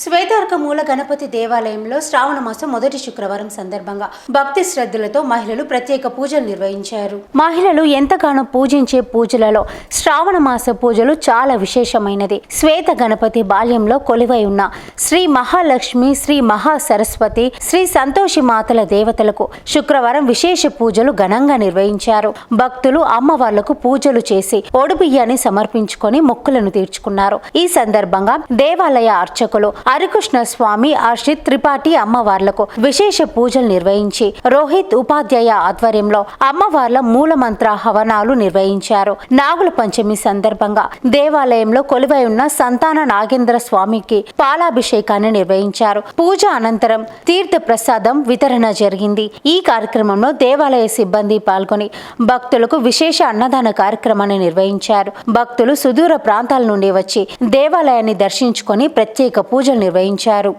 శ్వేతార్క మూల గణపతి దేవాలయంలో శ్రావణ మాసం మొదటి శుక్రవారం సందర్భంగా భక్తి శ్రద్ధలతో మహిళలు ప్రత్యేక పూజలు నిర్వహించారు. మహిళలు ఎంతగానో పూజించే పూజలలో శ్రావణ మాస పూజలు చాలా విశేషమైనది. శ్వేత గణపతి బాల్యంలో కొలువై ఉన్న శ్రీ మహాలక్ష్మి శ్రీ మహా సరస్వతి శ్రీ సంతోషి మాతల దేవతలకు శుక్రవారం విశేష పూజలు ఘనంగా నిర్వహించారు. భక్తులు అమ్మవార్లకు పూజలు చేసి ఒడిబియ్యాన్ని సమర్పించుకొని మొక్కులను తీర్చుకున్నారు. ఈ సందర్భంగా దేవాలయ అర్చకులు హరికృష్ణ స్వామి ఆశ్రిత్ త్రిపాఠి అమ్మవార్లకు విశేష పూజలు నిర్వహించి రోహిత్ ఉపాధ్యాయ ఆధ్వర్యంలో అమ్మవార్ల మూలమంత్ర హవనాలు నిర్వహించారు. నాగుల పంచమి సందర్భంగా దేవాలయంలో కొలువై ఉన్న సంతాన నాగేంద్ర స్వామికి పాలాభిషేకాన్ని నిర్వహించారు. పూజ అనంతరం తీర్థ ప్రసాదం వితరణ జరిగింది. ఈ కార్యక్రమంలో దేవాలయ సిబ్బంది పాల్గొని భక్తులకు విశేష అన్నదాన కార్యక్రమాన్ని నిర్వహించారు. భక్తులు సుదూర ప్రాంతాల నుండి వచ్చి దేవాలయాన్ని దర్శించుకొని ప్రత్యేక పూజలు నిర్వహించారు